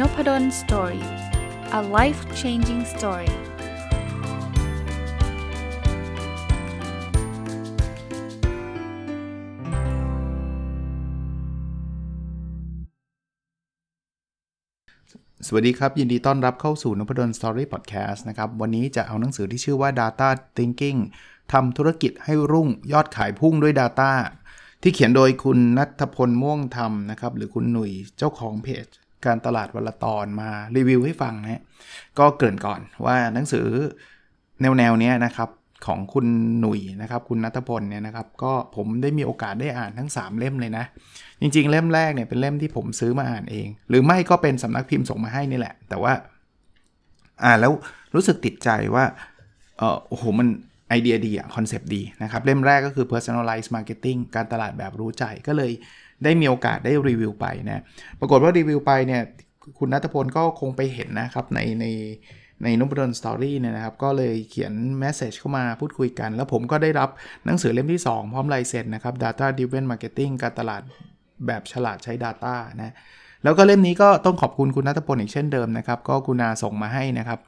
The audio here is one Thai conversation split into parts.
n o p ด d o สตอรี่ a life changing story สวัสดีครับ ยินดีต้อนรับเข้าสู่นพดลสตอรี่พอดแคสต์นะครับ วันนี้จะเอาหนังสือที่ชื่อว่า Data Thinking ทำธุรกิจให้รุ่งยอดขายพุ่งด้วย Data ที่เขียนโดยคุณนัทพลม่วงธรรมนะครับ หรือคุณหนุ่ยเจ้าของเพจ การตลาดวันละตอนมารีวิวให้ฟังนะก็เกริ่นก่อนว่าหนังสือแนวแนวนี้นะครับของคุณหนุ่ยนะครับ คุณนัทพลเนี่ยนะครับ ก็ผมได้มีโอกาสได้อ่านทั้ง 3 เล่มเลยนะ จริง ๆ เล่มแรกเนี่ยเป็นเล่มที่ผมซื้อมาอ่านเอง หรือไม่ก็เป็นสำนักพิมพ์ส่งมาให้นี่แหละ แต่ว่าอ่านแล้วรู้สึกติดใจว่าเออโอ้โหมันไอเดียดีอะคอนเซปต์ดีนะครับ เล่มแรกก็คือ personalized marketing การตลาดแบบรู้ใจก็เลย ได้มีโอกาสได้รีวิวไปนะ ปรากฏว่ารีวิวไปเนี่ย คุณนัทพลก็คงไปเห็นนะครับในในในนุบดนสตอรี่เนี่ยนะครับ ก็เลยเขียนแมสเซจเข้ามาพูดคุยกัน แล้วผมก็ได้รับหนังสือเล่มที่ 2 พร้อมลายเซ็นนะครับ Data Driven Marketing การตลาดแบบฉลาดใช้ Data นะแล้วก็เล่มนี้ก็ต้องขอบคุณคุณนัทพลอีกเช่นเดิมนะครับ ก็คุณาส่งมาให้นะครับ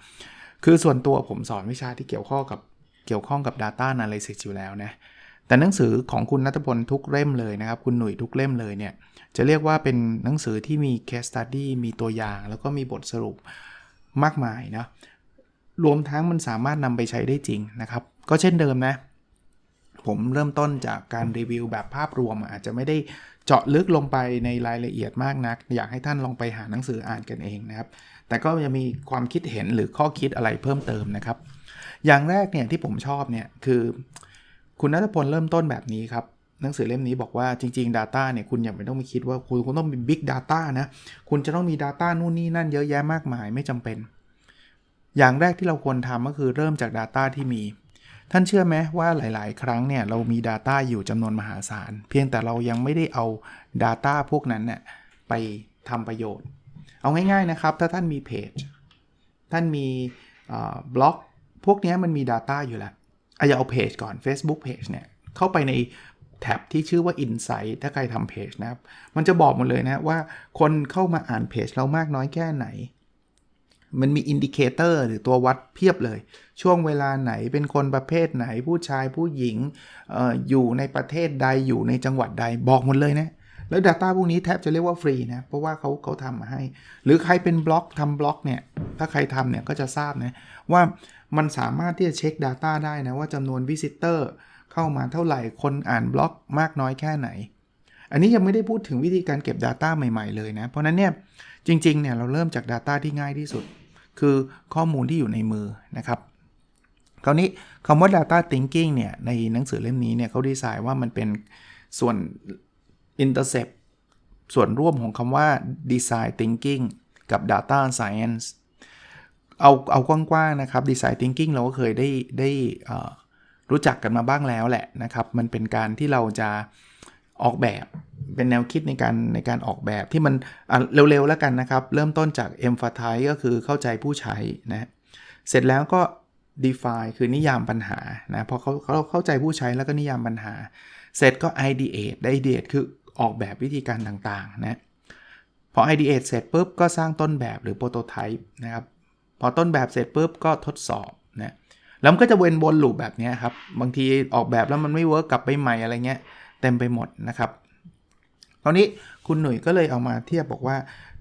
คือส่วนตัวผมสอนวิชาที่เกี่ยวข้องกับเกี่ยวข้องกับ Data Analysis อยู่แล้วนะ แต่หนังสือของคุณนัทพลทุกเล่มเลยนะครับ คุณหนุ่ยทุกเล่มเลยเนี่ย จะเรียกว่าเป็นหนังสือที่มี case study มีตัวอย่าง แล้วก็มีบทสรุปมากมายนะ รวมทั้งมันสามารถนำไปใช้ได้จริงนะครับ ก็เช่นเดิมนะ ผมเริ่มต้นจากการรีวิวแบบภาพรวม อาจจะไม่ได้เจาะลึกลงไปในรายละเอียดมากนัก อยากให้ท่านลองไปหาหนังสืออ่านกันเองนะครับ แต่ก็จะมีความคิดเห็นหรือข้อคิดอะไรเพิ่มเติมนะครับ อย่างแรกเนี่ยที่ผมชอบเนี่ยคือ คุณนัทพลเริ่มต้นแบบนี้ครับ หนังสือเล่มนี้บอกว่าจริง ๆ Data เนี่ยคุณอย่าไปต้องไปคิดว่าคุณคุณต้องมี Big Data นะ คุณจะต้องมี Data นู่นนี่นั่นเยอะแยะมากมายไม่จำเป็น อย่างแรกที่เราควรทำก็คือเริ่มจาก Data ที่มี ท่านเชื่อไหมว่าหลาย ๆ ครั้งเนี่ยเรามี Data อยู่จำนวนมหาศาล เพียงแต่เรายังไม่ได้เอา Data พวกนั้นเนี่ยไปทำประโยชน์ เอาง่าย ๆ นะครับ ถ้าท่านมีเพจท่านมีบล็อก พวกนี้มันมี Data อยู่แล้ว อาจจะเอาเพจก่อน Facebook Page เนี่ย เข้าไปในแท็บที่ชื่อว่า Insight ถ้าใครทำเพจนะครับ มันจะบอกหมดเลยนะว่าคนเข้ามาอ่านเพจเรามากน้อยแค่ไหน มันมีอินดิเคเตอร์หรือตัววัดเพียบเลย ช่วงเวลาไหนเป็นคนประเภทไหนผู้ชายผู้หญิงอออยู่ในประเทศใดอยู่ในจังหวัดใดบอกหมดเลยนะ แล้ว Data พวกนี้แทบจะเรียกว่าฟรีนะ เพราะว่าเขาเขาทำมาให้ หรือใครเป็นบล็อกทำบล็อกเนี่ย ถ้าใครทำเนี่ยก็จะทราบนะ ว่ามันสามารถที่จะเช็ค Data ได้นะ ว่าจำนวนวิสิเตอร์เข้ามาเท่าไหร่คนอ่านบล็อกมากน้อยแค่ไหน อันนี้ยังไม่ได้พูดถึงวิธีการเก็บ Data ใหม่ๆเลยนะ เพราะนั้นเนี่ยจริงๆเนี่ยเราเริ่มจาก Data ที่ง่ายที่สุด คือข้อมูลที่อยู่ในมือนะครับคราวนี้คำว่า data thinking เนี่ยในหนังสือเล่มนี้เนี่ยเขาดีไซน์ว่ามันเป็นส่วน intercept ส่วนร่วมของคำว่า design thinking กับ data science เอาเอากว้างๆนะครับดีไซน์ทิงกิ้งเราก็เคยได้ได้รู้จักกันมาบ้างแล้วแหละนะครับ มันเป็นการที่เราจะออกแบบเป็นแนวคิดในการในการออกแบบที่มันเร็วๆแล้วกันนะครับ เริ่มต้นจาก emphasize ก็คือเข้าใจผู้ใช้นะเสร็จแล้วก็ define คือนิยามปัญหานะพอเขาเขาเข้าใจผู้ใช้แล้วก็นิยามปัญหา เสร็จก็ ideate ideate คือ ออกแบบวิธีการต่างๆนะพอ ideate เสร็จปุ๊บก็สร้างต้นแบบหรือ prototype นะครับพอต้นแบบเสร็จปุ๊บก็ทดสอบนะแล้วมันก็จะเวนวนลูปแบบนี้ครับ บางทีออกแบบแล้วมันไม่เวิร์กกลับไปใหม่อะไรเงี้ยเต็มไปหมดนะครับคราวนี้คุณหนุ่ยก็เลยเอามาเทียบบอกว่า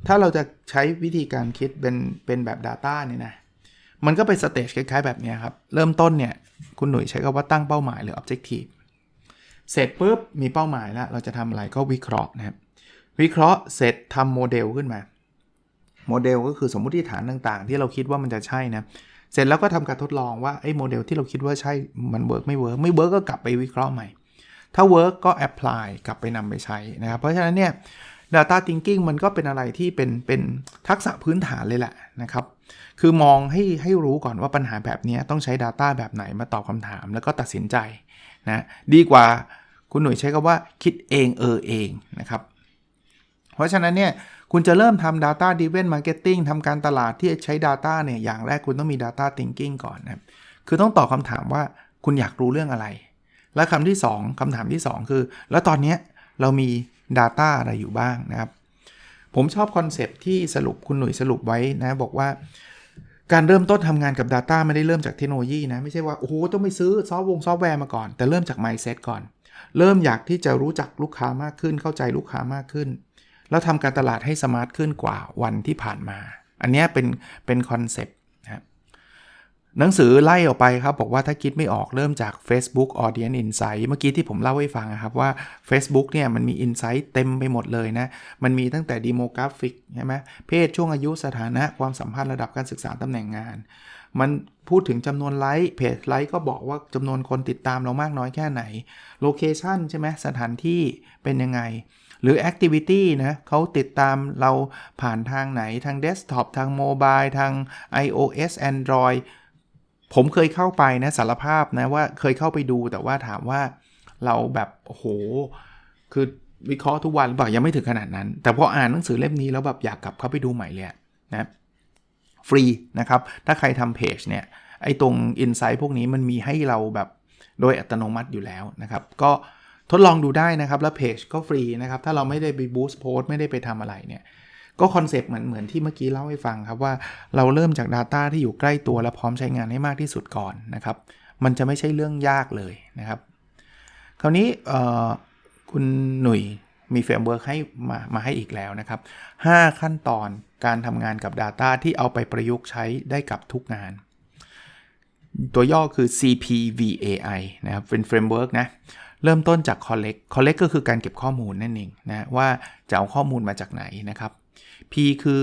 ถ้าเราจะใช้วิธีการคิดเป็นเป็นแบบ Data เนี่ยนะมันก็เป็นสเตจคล้ายๆแบบนี้ครับ เริ่มต้นเนี่ยคุณหนุ่ยใช้คำว่าตั้งเป้าหมายหรือ objective เสร็จปุ๊บมีเป้าหมายแล้ว เราจะทำอะไรก็วิเคราะห์นะครับวิเคราะห์เสร็จทำโมเดลขึ้นมา โมเดลก็คือสมมติฐานต่างๆ ที่เราคิดว่ามันจะใช่นะเสร็จแล้วก็ทำการทดลองว่าไอ้โมเดลที่เราคิดว่าใช่มันเวิร์กไม่เวิร์กไม่เวิร์กก็กลับไปวิเคราะห์ใหม่ ถ้าเวิร์กก็แอพพลายกลับไปนำไปใช้นะครับเพราะฉะนั้นเนี่ย Data Thinking มันก็เป็นอะไรที่เป็นเป็นทักษะพื้นฐานเลยแหละนะครับ คือมองให้ให้รู้ก่อนว่าปัญหาแบบนี้ต้องใช้ Data แบบไหนมาตอบคำถามแล้วก็ตัดสินใจนะดีกว่าคุณหน่วยใช้คำว่าคิดเองเออเองนะครับ เพราะฉะนั้นเนี่ยคุณจะเริ่มทำ data driven marketing ทำการตลาดที่ใช้ data เนี่ยอย่างแรกคุณต้องมี data thinking ก่อนนะคือต้องตอบคำถามว่าคุณอยากรู้เรื่องอะไร และคำที่ 2คำถามที่ 2 คือ แล้วตอนนี้เรามี data อะไรอยู่บ้างนะครับ ผมชอบคอนเซปที่สรุปคุณหนุ่ยสรุปไว้นะ บอกว่า การเริ่มต้นทำงานกับ Data ไม่ได้เริ่มจากเทคโนโลยีนะ ไม่ใช่ว่า โอ้โห ต้องไปซื้อซอฟต์วงซอฟต์แวร์มาก่อน แต่เริ่มจาก mindset ก่อน เริ่มอยากที่จะรู้จักลูกค้ามากขึ้น เข้าใจลูกค้ามากขึ้น แล้วทำการตลาดให้สมาร์ทขึ้นกว่าวันที่ผ่านมา อันนี้เป็นเป็นคอนเซป หนังสือไล่ออกไปครับ บอกว่าถ้าคิดไม่ออกเริ่มจาก Facebook Audience Insight เมื่อกี้ที่ผมเล่าให้ฟังครับว่า Facebook เนี่ยมันมี Insight เต็มไปหมดเลยนะ มันมีตั้งแต่ดีโมกราฟิกใช่ไหมเพศช่วงอายุสถานะความสัมพันธ์ระดับการศึกษาตำแหน่งงาน มันพูดถึงจำนวนไลค์เพจไลค์ก็บอกว่าจำนวนคนติดตามเรามากน้อยแค่ไหนโลเคชันใช่ไหมสถานที่เป็นยังไงหรือ Activity นะเขาติดตามเราผ่านทางไหนทางเดสก์ท็อปทางโมบายทาง iOS Android ผมเคยเข้าไปนะสารภาพนะว่าเคยเข้าไปดูแต่ว่าถามว่าเราแบบโอ้โห คือวิเคราะห์ทุกวันหรือเปล่ายังไม่ถึงขนาดนั้น แต่พออ่านหนังสือเล่มนี้แล้วแบบอยากกลับเข้าไปดูใหม่เลยนะฟรีนะครับ ถ้าใครทำเพจเนี่ยไอ้ตรง Insight พวกนี้มันมีให้เราแบบโดยอัตโนมัติอยู่แล้วนะครับ ก็ทดลองดูได้นะครับ แล้วเพจก็ฟรีนะครับ ถ้าเราไม่ได้ไปบูสต์โพสต์ไม่ได้ไปทำอะไรเนี่ย ก็คอนเซปต์เหมือนเหมือนที่เมื่อกี้เล่าให้ฟังครับว่าเราเริ่มจาก Data ที่อยู่ใกล้ตัวและพร้อมใช้งานให้มากที่สุดก่อนนะครับ มันจะไม่ใช่เรื่องยากเลยนะครับ คราวนี้คุณหนุ่ยมีเฟรมเวิร์กให้มามาให้อีกแล้วนะครับ 5 ขั้นตอนการทำงานกับ Data ที่เอาไปประยุกต์ใช้ได้กับทุกงาน ตัวย่อคือ CPVAI นะครับเป็นเฟรมเวิร์กนะเริ่มต้นจาก collect collect ก็คือการเก็บข้อมูลนั่นเองนะว่าจะเอาข้อมูลมาจากไหนนะครับ P คือ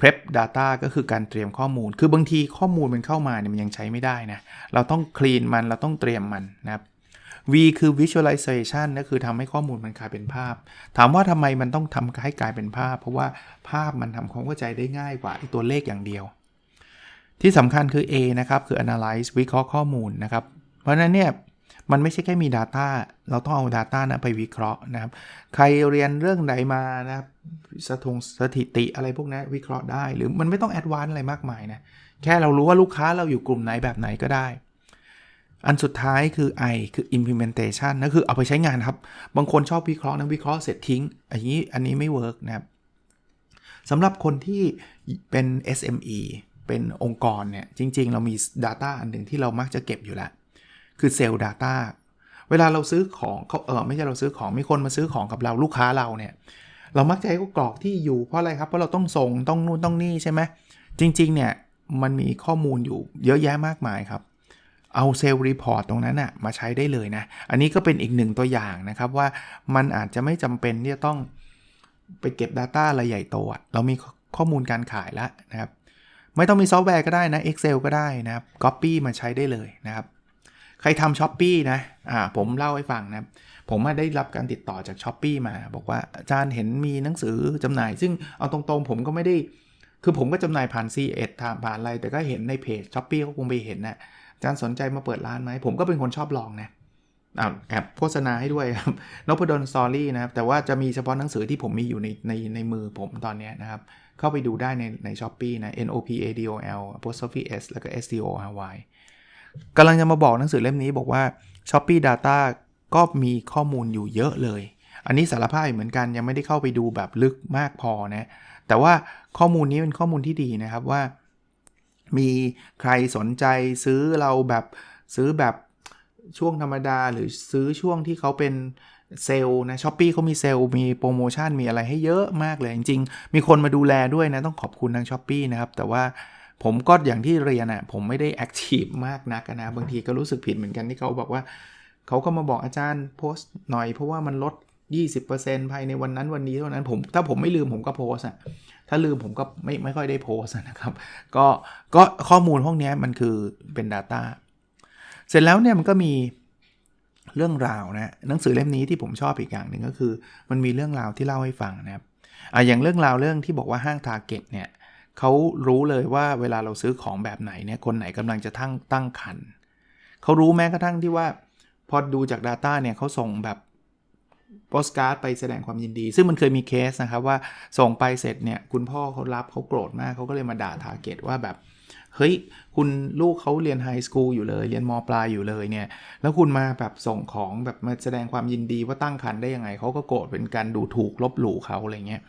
prep data ก็คือการเตรียมข้อมูล คือบางทีข้อมูลมันเข้ามาเนี่ยมันยังใช้ไม่ได้นะ เราต้อง clean มัน เราต้องเตรียมมันนะครับ V คือ visualization ก็คือทำให้ข้อมูลมันกลายเป็นภาพ ถามว่าทำไมมันต้องทำให้กลายเป็นภาพ เพราะว่าภาพมันทำความเข้าใจได้ง่ายกว่าตัวเลขอย่างเดียว ที่สำคัญคือ A นะครับ คือ analyze วิเคราะห์ข้อมูลนะครับ เพราะนั้นเนี่ย มันไม่ใช่แค่มี Data เราต้องเอา Data นะไปวิเคราะห์นะครับ ใครเรียนเรื่องไหนมานะครับสถงสถิติอะไรพวกนี้วิเคราะห์ได้ หรือมันไม่ต้องแอดวานอะไรมากมายนะ แค่เรารู้ว่าลูกค้าเราอยู่กลุ่มไหนแบบไหนก็ได้ อันสุดท้ายคือ I คือ implementation นั่นคือเอาไปใช้งานครับ บางคนชอบวิเคราะห์นะวิเคราะห์เสร็จทิ้ง อันนี้อันนี้ไม่เวิร์กนะครับสำหรับคนที่เป็น SME เป็นองค์กรเนี่ยจริง ๆ เรามี Data อันหนึ่งที่เรามักจะเก็บอยู่แล้ว คือเซลล์ Data เวลาเราซื้อของเขาเออไม่ใช่เราซื้อของมีคนมาซื้อของกับเราลูกค้าเราเนี่ยเรามักจะให้เขากรอกที่อยู่เพราะอะไรครับเพราะเราต้องส่งต้องนู่นต้องนี่ใช่ไหมจริงๆเนี่ยมันมีข้อมูลอยู่เยอะแยะมากมายครับ เอาเซลล์รีพอร์ตตรงนั้นนะ่ะมาใช้ได้เลยนะ อันนี้ก็เป็นอีกหนึ่งตัวอย่างนะครับว่ามันอาจจะไม่จำเป็นที่จะต้องไปเก็บ Data อะไรใหญ่โตเรามีข้อมูลการขายแล้วนะครับ ไม่ต้องมีซอฟต์แวร์ก็ได้นะ Excel ก็ได้นะครับ Copy มาใช้ได้เลยนะครับ ใครทำช้อปปีนะอ่าผมเล่าให้ฟังนะผมได้รับการติดต่อจากช้อปปีมาบอกว่าอาจารย์เห็นมีหนังสือจำหน่าย ซึ่งเอาตรงๆ ผมก็ไม่ได้ คือผมก็จำหน่ายผ่าน c ็ดผ่านอะไร แต่ก็เห็นในเพจช้อปปี้เขาคงไปเห็นนะอาจารย์สนใจมาเปิดร้านไหม ผมก็เป็นคนชอบลองนะแอบโฆษณาให้ด้วยครับนพดลสตอรี่นะครับ แต่ว่าจะมีเฉพาะหนังสือที่ผมมีอยู่ในในในมือผมตอนนี้นะครับ เข้าไปดูได้ในในช้อปปีนะ N O P A D O L apostrophe S แล้วก็ S T O R Y กำลังจะมาบอกหนังสือเล่มนี้บอกว่า s h o p e e Data ก็มีข้อมูลอยู่เยอะเลย อันนี้สารภาพเหมือนกันยังไม่ได้เข้าไปดูแบบลึกมากพอนะ แต่ว่าข้อมูลนี้เป็นข้อมูลที่ดีนะครับว่า มีใครสนใจซื้อเราแบบซื้อแบบช่วงธรรมดาหรือซื้อช่วงที่เขาเป็นเซลล์นะช้อปปี้เขามีเซลล์มีโปรโมชั่นมีอะไรให้เยอะมากเลย จริง ๆ มีคนมาดูแลด้วยนะ ต้องขอบคุณทางช้อปปีนะครับ แต่ว่า ผมก็อย่างที่เรียนอะ่ะผมไม่ได้แอคทีฟมากนักนะบางทีก็รู้สึกผิดเหมือนกันที่เขาบอกว่า เขาก็มาบอกอาจารย์โพสต์หน่อยเพราะว่ามันลด 20%ภายในวันนั้นวันนี้เท่านั้นผมถ้าผมไม่ลืมผมก็โพสอะ่ะถ้าลืมผมก็ไม่ไม่ค่อยได้โพสนะครับ ก็ก็ข้อมูลพวกนี้มันคือเป็น Data เสร็จแล้วเนี่ยมันก็มีเรื่องราวนะหนังสือเล่มนี้ที่ผมชอบอีกอย่างหนึ่งก็คือ มันมีเรื่องราวที่เล่าให้ฟังนะครับอ่าอย่างเรื่องราวเรื่องที่บอกว่าห้างทาร์เก็ตเนี่ย เขารู้เลยว่าเวลาเราซื้อของแบบไหนเนี่ยคนไหนกำลังจะตั้งตั้งคันเขารู้แม้กระทั่งที่ว่า พอดูจาก Data เนี่ยเขาส่งแบบโปสการ์ดไปแสดงความยินดี ซึ่งมันเคยมีเคสนะครับว่าส่งไปเสร็จเนี่ยคุณพ่อเขารับเขาโกรธมากเขาก็เลยมาด่าทาร์เก็ตว่าแบบเฮ้ย คุณลูกเขาเรียนไฮสคูลอยู่เลย เรียนมปลายอยู่เลยเนี่ย แล้วคุณมาแบบส่งของแบบมาแสดงความยินดีว่าตั้งคันได้ยังไง เขาก็โกรธเป็นการดูถูกลบหลู่เขาอะไรเงี้ย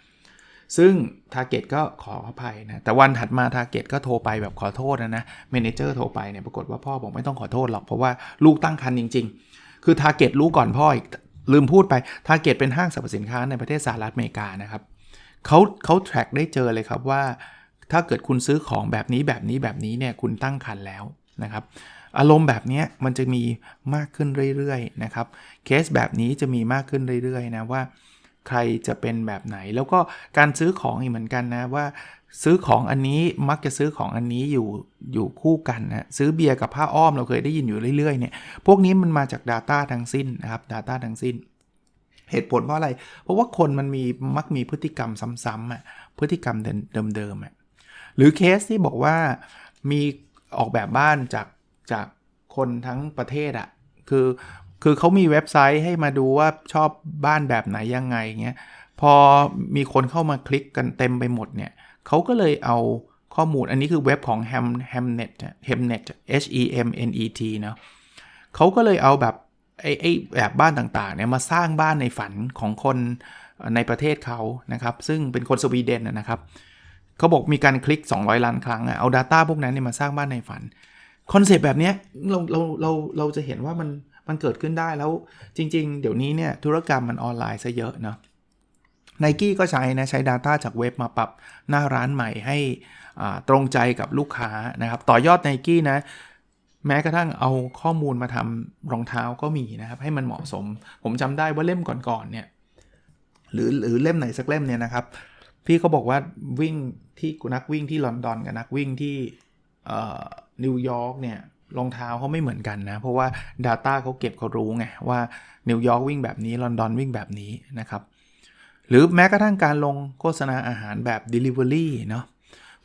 ซึ่ง Target ก็ขออภัยนะ แต่วันถัดมา Target ก็โทรไปแบบขอโทษนะนะเมนเจอร์โทรไปเนี่ยปรากฏว่าพ่อบอกไม่ต้องขอโทษหรอก เพราะว่าลูกตั้งครรภ์จริง ๆ คือ Target รู้ก่อนพ่ออีกลืมพูดไป Target เป็นห้างสรรพสินค้าในประเทศสหรัฐอเมริกานะครับเขาเขา track ได้เจอเลยครับว่า ถ้าเกิดคุณซื้อของแบบนี้แบบนี้แบบนี้เนี่ยคุณตั้งครรภ์แล้วนะครับอารมณ์แบบนี้มันจะมีมากขึ้นเรื่อยๆนะครับ เคสแบบนี้จะมีมากขึ้นเรื่อยๆนะว่า ใครจะเป็นแบบไหน แล้วก็การซื้อของอีกเหมือนกันนะว่าซื้อของอันนี้มักจะซื้อของอันนี้อยู่อยู่คู่กันนะซื้อเบียร์กับผ้าอ้อมเราเคยได้ยินอยู่เรื่อยๆเนี่ยพวกนี้มันมาจาก Data ทั้งสิ้นนะครับ Data ทั้งสิ้น เหตุผลเพราะอะไร เพราะว่าคนมันมีมักมีพฤติกรรมซ้ำๆอะพฤติกรรมเดิมๆอะหรือเคสที่บอกว่ามีออกแบบบ้านจากจากคนทั้งประเทศอะ่ะคือ คือเขามีเว็บไซต์ให้มาดูว่าชอบบ้านแบบไหนยังไงเงี้ยพอมีคนเข้ามาคลิกกันเต็มไปหมดเนี่ยเขาก็เลยเอาข้อมูลอันนี้คือเว็บของ Ham Hamnet Hamnet H E M N E T เนาะเขาก็เลยเอาแบบไอ้ไอแบบบ้านต่างๆเนี่ยมาสร้างบ้านในฝันของคนในประเทศเขานะครับ ซึ่งเป็นคนสวีเดนนะครับเขาบอกมีการคลิก 200 ล้านครั้งอะเอา Data พวกนั้นเนี่ยมาสร้างบ้านในฝัน คอนเซปต์แบบเนี้เราเราเราเราจะเห็นว่ามัน มันเกิดขึ้นได้แล้วจริง ๆ เดี๋ยวนี้เนี่ยธุรกรรมมันออนไลน์ซะเยอะเนาะไนกี้ก็ใช้นะใช้ Data จากเว็บมาปรับหน้าร้านใหม่ให้ตรงใจกับลูกค้านะครับ ต่อยอดไนกี้นะแม้กระทั่งเอาข้อมูลมาทำรองเท้าก็มีนะครับ ให้มันเหมาะสม ผมจำได้ว่าเล่มก่อนๆเนี่ยหรือหรือเล่มไหนสักเล่มเนี่ยนะครับ พี่เขาบอกว่าวิ่งที่นักวิ่งที่ลอนดอนกับนักวิ่งที่นิวยอร์กเนี่ย รองเท้าเขาไม่เหมือนกันนะ เพราะว่า Data เขาเก็บเขารู้ไงว่านิวยอร์กวิ่งแบบนี้ลอนดอนวิ่งแบบนี้นะครับ หรือแม้กระทั่งการลงโฆษณาอาหารแบบ Delivery เนาะ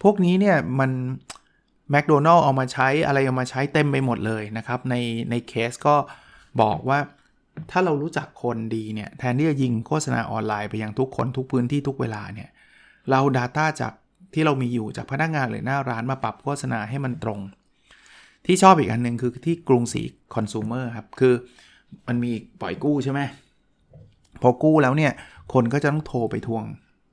พวกนี้เนี่ยมันแมคโดนัลล์เอามาใช้อะไรเอามาใช้เต็มไปหมดเลยนะครับ ในในเคสก็บอกว่าถ้าเรารู้จักคนดีเนี่ย แทนที่จะยิงโฆษณาออนไลน์ไปยังทุกคนทุกพื้นที่ทุกเวลาเนี่ย เรา Data จากที่เรามีอยู่จากพนักงานหรือหน้าร้านมาปรับโฆษณาให้มันตรง ที่ชอบอีกอันหนึ่งคือที่กรุงศรีคอน sumer ครับ คือมันมีปล่อยกู้ใช่ไหมพอกู้แล้วเนี่ย คนก็จะต้องโทรไปทวง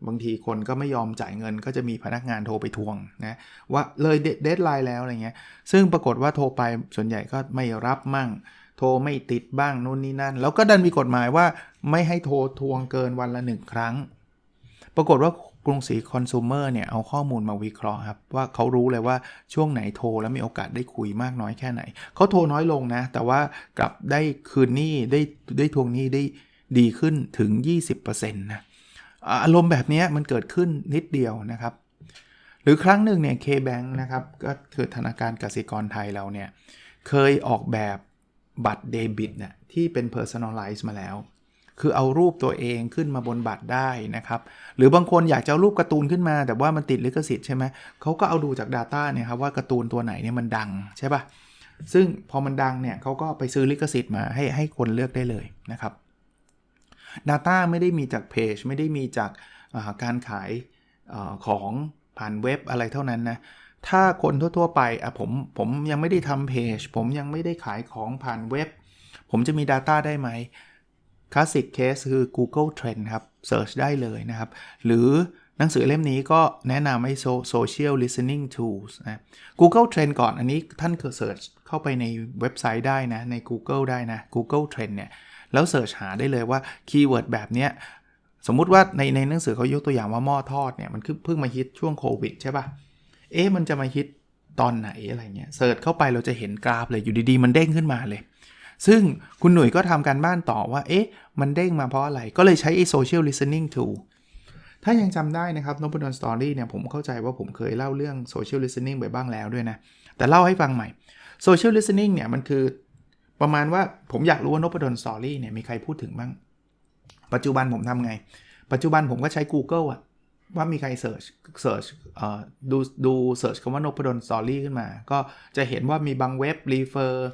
บางทีคนก็ไม่ยอมจ่ายเงิน ก็จะมีพนักงานโทรไปทวงนะว่าเลยเดทไลน์แล้วอะไรเงี้ย ซึ่งปรากฏว่าโทรไปส่วนใหญ่ก็ไม่รับมั่ง โทรไม่ติดบ้างนู่นนี่นั่น แล้วก็ดันมีกฎหมายว่าไม่ให้โทรทวงเกินวันละหนึ่งครั้ง ปรากฏว่า กรุงศรีคอน sumer เนี่ยเอาข้อมูลมาวิเคราะห์ครับว่าเขารู้เลยว่าช่วงไหนโทรแล้วมีโอกาสได้คุยมากน้อยแค่ไหน เขาโทรน้อยลงนะ แต่ว่ากลับได้คืนหนี้ได้ได้ทวงหนี้ได้ดีขึ้นถึง 20%นะอารมณ์แบบนี้มันเกิดขึ้นนิดเดียวนะครับ หรือครั้งหนึ่งเนี่ย K-Bank นะครับก็คือธนาคารกสิกรไทยเราเนี่ยเคยออกแบบบัตรเดบิตเนี่ยที่เป็น personalize มาแล้ว คือเอารูปตัวเองขึ้นมาบนบัตรได้นะครับ หรือบางคนอยากจะเอารูปการ์ตูนขึ้นมา แต่ว่ามันติดลิขสิทธิ์ใช่ไหมเขาก็เอาดูจาก Data เนี่ยครับว่าการ์ตูนตัวไหนเนี่ยมันดังใช่ปะ่ะซึ่งพอมันดังเนี่ยเขาก็ไปซื้อลิขสิทธิ์มาให้ให้คนเลือกได้เลยนะครับ Data ไม่ได้มีจากเพจไม่ได้มีจากการขายอของผ่านเว็บอะไรเท่านั้นนะถ้าคนทั่ว ๆ ไปอะผมผมยังไม่ได้ทำเพจผมยังไม่ได้ขายของผ่านเว็บ ผมจะมี Data ได้ไหม คลาสสิกเคสคือ Google Trend ครับ Search ได้เลยนะครับ หรือหนังสือเล่มนี้ก็แนะนำให้ Social Listening Tools นะ Google Trend ก่อนอันนี้ท่านคือ Search เข้าไปในเว็บไซต์ได้นะ ใน Google ได้นะ Google Trend เนี่ย แล้ว Search หาได้เลยว่าคีย์เวิร์ดแบบเนี้ยสมมุติว่าในในหนังสือเขายกตัวอย่างว่าหม้อทอดเนี่ย มันเพิ่งมาฮิตช่วงโควิดใช่ปะ่ะ เอ๊ะมันจะมาฮิตตอนไหนอะไรเงี้ยเสิร์ชเข้าไปเราจะเห็นกราฟเลยอยู่ดีๆ มันเด้งขึ้นมาเลย ซึ่งคุณหนุ่ยก็ทำการบ้านต่อว่า เอ๊ะ มันเด้งมาเพราะอะไร ก็เลยใช้ไอ้ social listening tool ถ้ายังจำได้นะครับนบุดอนสตอรี่เนี่ย ผมเข้าใจว่าผมเคยเล่าเรื่อง social listening ไปบ้างแล้วด้วยนะ แต่เล่าให้ฟังใหม่ social listening เนี่ย มันคือประมาณว่าผมอยากรู้ว่านบุดอนสตอรี่เนี่ยมีใครพูดถึงบ้าง ปัจจุบันผมทำไง ปัจจุบันผมก็ใช้ Google อะว่ามีใครเสิร์ชเสิร์ชดูดูเสิร์ชคำว่านพดลสตอรี่ขึ้นมา ก็จะเห็นว่ามีบางเว็บรีเฟอร์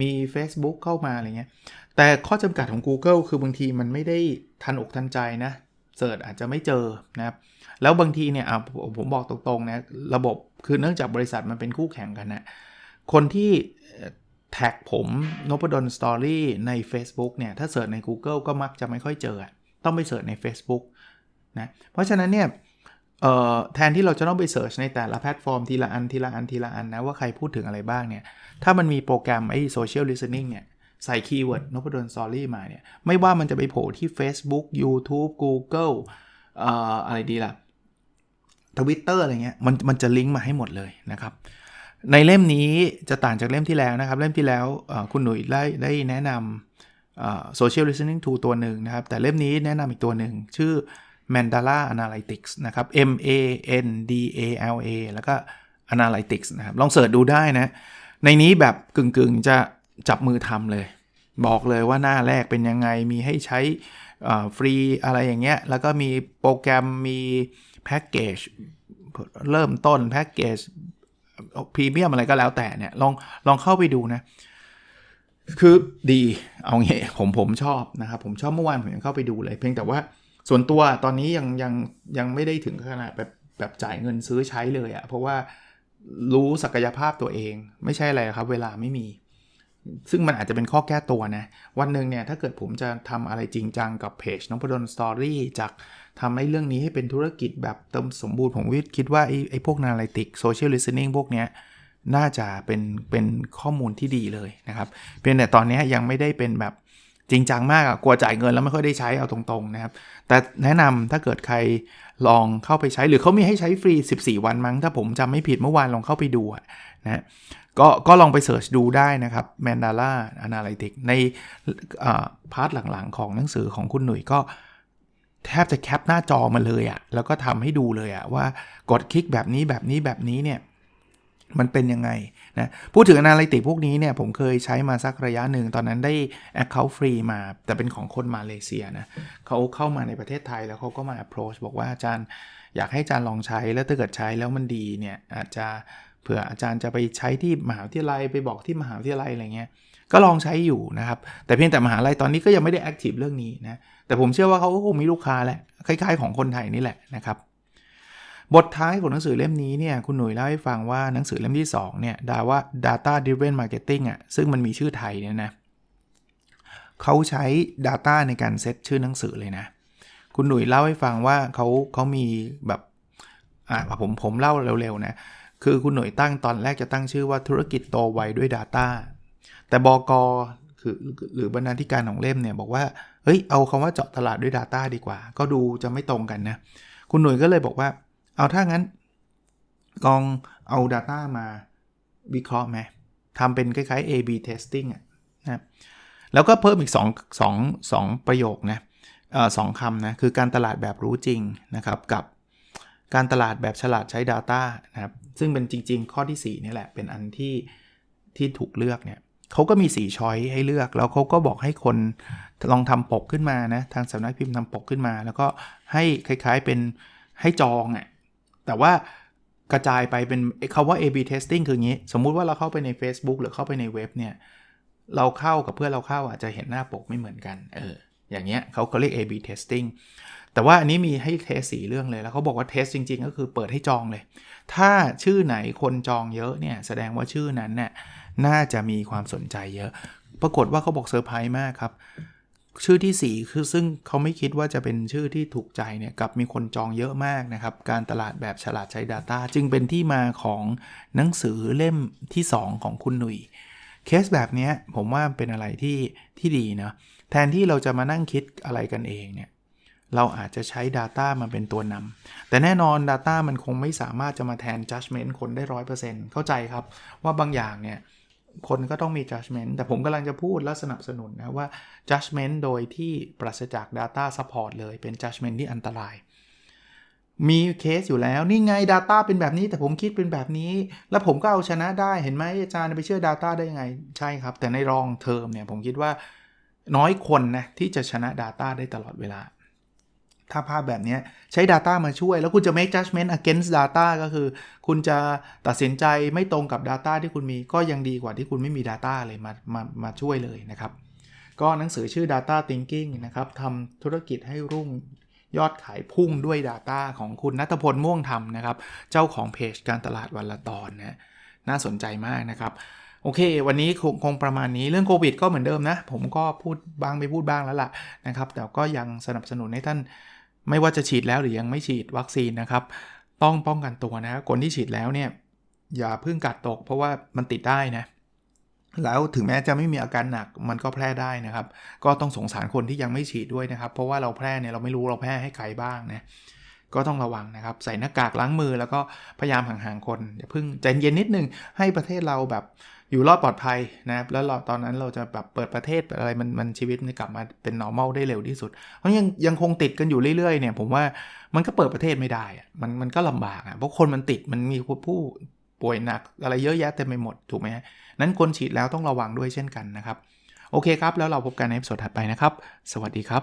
มี Facebook เข้ามาอะไรเงี้ย แต่ข้อจำกัดของ Google คือบางทีมันไม่ได้ทันอกทันใจนะเสิร์ชอาจจะไม่เจอนะครับ แล้วบางทีเนี่ยผมบอกตรงๆนะระบบคือเนื่องจากบริษัทมันเป็นคู่แข่งกันนะคนที่แท็กผมนพดลสตอรี่ใน Facebook เนี่ย ถ้าเสิร์ชใน Google ก็มักจะไม่ค่อยเจอ ต้องไปเสิร์ชใน Facebook นะ เพราะฉะนั้นเนี่ย แทนที่เราจะต้องไปเสิร์ชในแต่ละแพลตฟอร์มทีละอันทีละอันทีละอันนะว่าใครพูดถึงอะไรบ้างเนี่ย ถ้ามันมีโปรแกรมไอ้ social listening เนี่ยใส่คีย์เวิร์ดนพดลสอรี่มาเนี่ย ไม่ว่ามันจะไปโผล่ที่ Facebook YouTube Google เอ่ออะไรดีล่ะ Twitter อะไรเงี้ยมันมันจะลิงก์มาให้หมดเลยนะครับ ในเล่มนี้จะต่างจากเล่มที่แล้วนะครับ เล่มที่แล้วคุณหนุ่ยได้ได้แนะนำ social listening tool ตัวหนึ่งนะครับ แต่เล่มนี้แนะนำอีกตัวหนึ่งชื่อ Mandala Analytics นะครับ M A N D A L A แล้วก็ Analytics นะครับ ลองเสิร์ชดูได้นะ ในนี้แบบกึ่งๆจะจับมือทำเลย บอกเลยว่าหน้าแรกเป็นยังไง มีให้ใช้ฟรีอะไรอย่างเงี้ย แล้วก็มีโปรแกรมมีแพ็กเกจเริ่มต้นแพ็กเกจพรีเมียมอะไรก็แล้วแต่เนี่ย ลองลองเข้าไปดูนะ คือดีเอางี้ผมผมชอบนะครับ ผมชอบเมื่อวานผมยังเข้าไปดูเลย เพียงแต่ว่า ส่วนตัวตอนนี้ยังยังยังไม่ได้ถึงขนาดแบบแบบจ่ายเงินซื้อใช้เลยอะ่ะเพราะว่ารู้ศักยภาพตัวเอง ไม่ใช่อะไรครับ เวลาไม่มี ซึ่งมันอาจจะเป็นข้อแก้ตัวนะ วันหนึ่งเนี่ย ถ้าเกิดผมจะทำอะไรจริงจังกับเพจน้องพดลสตอรี่จากทำให้เรื่องนี้ให้เป็นธุรกิจแบบเติมสมบูรณ์ผมวิทคิดว่าไอ้ไอ้พวกนาลิติกโซเชียลลิสติ้งพวกเนี้ยน่าจะเป็นเป็นข้อมูลที่ดีเลยนะครับ เพียงแต่ตอนนี้ยังไม่ได้เป็นแบบ จริงจังมากอะกลัวจ่ายเงินแล้วไม่ค่อยได้ใช้เอาตรงๆนะครับ แต่แนะนำถ้าเกิดใครลองเข้าไปใช้หรือเขามีให้ใช้ฟรี 14 วันมั้ง ถ้าผมจำไม่ผิดเมื่อวานลองเข้าไปดูนะก็ก็ลองไปเสิร์ชดูได้นะครับ Mandala Analytics ในพาร์ทหลังๆ ของหนังสือของคุณหนุ่ยก็แทบจะแคปหน้าจอมาเลยอะ่ะแล้วก็ทำให้ดูเลยอะว่ากดคลิกแบบนี้แบบนี้แบบนี้เนี่ย มันเป็นยังไงนะพูดถึง a n a l y t i c พวกนี้เนี่ยผมเคยใช้มาสักระยะหนึ่ง ตอนนั้นได้ Account ฟรีมา แต่เป็นของคนมาเลเซียนะเขาเข้ามาในประเทศไทยแล้วเขาก็มา approach บอกว่าอาจารย์อยากให้อาจารย์ลองใช้แล้วถ้าเกิดใช้แล้วมันดีเนี่ยอาจจะเผื่ออาจารย์จะไปใช้ที่มหาวิทยาลัยไปบอกที่มหาวิทยาลัยอะไรเงี้ยก็ลองใช้อยู่นะครับ แต่เพียงแต่มหาลัยตอนนี้ก็ยังไม่ได้แอคทีฟเรื่องนี้นะแต่ผมเชื่อว่าเขาก็คงมีลูกค้าแหละคล้ายๆ ของคนไทยนี่แหละนะครับ บทท้ายของหนังสือเล่มนี้เนี่ยคุณหนุ่ยเล่าให้ฟังว่าหนังสือเล่มที่2เนี่ยดาว่า data driven marketing อะซึ่งมันมีชื่อไทยเนี่ยนะเขาใช้ data ในการเซตชื่อหนังสือเลยนะ คุณหนุ่ยเล่าให้ฟังว่าเขาเขามีแบบอ่าผมผมเล่าเร็วๆนะคือคุณหน่วยตั้งตอนแรกจะตั้งชื่อว่าธุรกิจโตไวด้วย Data แต่บอกอคือหรือบรรณาธิการของเล่มเนี่ยบอกว่าเฮ้ยเอาคำว่าเจาะตลาดด้วย Data ดีกว่า ก็ดูจะไม่ตรงกันนะ คุณหน่วยก็เลยบอกว่า เอาถ้างั้น ลองเอา Data มาวิเคราะห์ไหมทำเป็นคล้ายๆ A/B testing อะนะแล้วก็เพิ่มอีก 2 2 2 ประโยคนะสองคำนะ คือการตลาดแบบรู้จริงนะครับ กับการตลาดแบบฉลาดใช้ Data นะครับ ซึ่งเป็นจริง ๆ ข้อที่4นี่แหละ เป็นอันที่ที่ถูกเลือกเนี่ยเขาก็มี 4 ช้อยให้เลือก แล้วเขาก็บอกให้คนลองทำปกขึ้นมานะ ทางสำนักพิมพ์ทำปกขึ้นมา แล้วก็ให้คล้ายๆเป็นให้จองอะ แต่ว่ากระจายไปเป็นคาว่า A/B testing คืองี้ สมมุติว่าเราเข้าไปใน Facebook หรือเข้าไปในเว็บเนี่ย เราเข้ากับเพื่อนเราเข้าอาจจะเห็นหน้าปกไม่เหมือนกัน เออ อย่างเงี้ยเขาเขาเรียก A/B testing แต่ว่าอันนี้มีให้เทสสีเรื่องเลย แล้วเขาบอกว่าเทสจริง ๆ ก็คือเปิดให้จองเลย ถ้าชื่อไหนคนจองเยอะเนี่ย แสดงว่าชื่อนั้นเนี่ยน่าจะมีความสนใจเยอะ ปรากฏว่าเขาบอกเซอร์ไพรส์มากครับ ชื่อที่ 4 คือซึ่งเขาไม่คิดว่าจะเป็นชื่อที่ถูกใจเนี่ยกับมีคนจองเยอะมากนะครับ การตลาดแบบฉลาดใช้ Data จึงเป็นที่มาของหนังสือเล่มที่ 2 ของคุณหนุ่ยเคสแบบนี้ผมว่าเป็นอะไรที่ที่ดีนะแทนที่เราจะมานั่งคิดอะไรกันเองเนี่ยเราอาจจะใช้ Data มาเป็นตัวนำแต่แน่นอน Data มันคงไม่สามารถจะมาแทน Judgment คนได้ 100%เข้าใจครับว่าบางอย่างเนี่ย คนก็ต้องมี judgment แต่ผมกำลังจะพูดและสนับสนุนนะว่า judgment โดยที่ปราศจาก data support เลยเป็น judgment ที่อันตราย มีเคสอยู่แล้ว นี่ไง Data เป็นแบบนี้แต่ผมคิดเป็นแบบนี้ แล้วผมก็เอาชนะได้เห็นไหมอาจารย์ไปเชื่อ Data ได้ยังไง ใช่ครับ แต่ในรองเทอมเนี่ยผมคิดว่าน้อยคนนะที่จะชนะ Data ได้ตลอดเวลา ถ้าภาพแบบนี้ใช้ Data มาช่วย แล้วคุณจะ make judgment against data ก็คือ คุณจะตัดสินใจไม่ตรงกับ Data ที่คุณมีก็ยังดีกว่าที่คุณไม่มี Data เลยมามามาช่วยเลยนะครับ ก็หนังสือชื่อ Data Thinking นะครับทำธุรกิจให้รุ่งยอดขายพุ่งด้วย Data ของคุณนัทพลม่วงธรรมนะครับ เจ้าของเพจการตลาดวันละตอนนะน่าสนใจมากนะครับโอเค วันนี้คงคงประมาณนี้เรื่องโควิดก็เหมือนเดิมนะ ผมก็พูดบ้างไม่พูดบ้างแล้วล่ะนะครับ แต่ก็ยังสนับสนุนให้ท่าน ไม่ว่าจะฉีดแล้วหรือยังไม่ฉีดวัคซีนนะครับ ต้องป้องกันตัวนะ คนที่ฉีดแล้วเนี่ยอย่าเพิ่งกัดตก เพราะว่ามันติดได้นะ แล้วถึงแม้จะไม่มีอาการหนักมันก็แพร่ได้นะครับ ก็ต้องสงสารคนที่ยังไม่ฉีดด้วยนะครับ เพราะว่าเราแพร่เนี่ยเราไม่รู้เราแพร่ให้ใครบ้างนะก็ต้องระวังนะครับ ใส่หน้ากากล้างมือแล้วก็พยายามห่างๆคนอย่าเพิ่งใจเย็นนิดนึงให้ประเทศเราแบบ อยู่รอดปลอดภัยนะครับแล้วเราตอนนั้นเราจะแบบเปิดประเทศอะไรมันมันชีวิตมันกลับมาเป็น normal ได้เร็วที่สุด เพราะยังยังคงติดกันอยู่เรื่อยๆเนี่ยผมว่ามันก็เปิดประเทศไม่ได้มันมันก็ลำบากอะเพราะคนมันติดมันมีผู้ป่วยหนักอะไรเยอะแยะเต็มไปหมดถูกไหมนั้นคนฉีดแล้วต้องระวังด้วยเช่นกันนะครับ โอเคครับ แล้วเราพบกันในสดถัดไปนะครับ สวัสดีครับ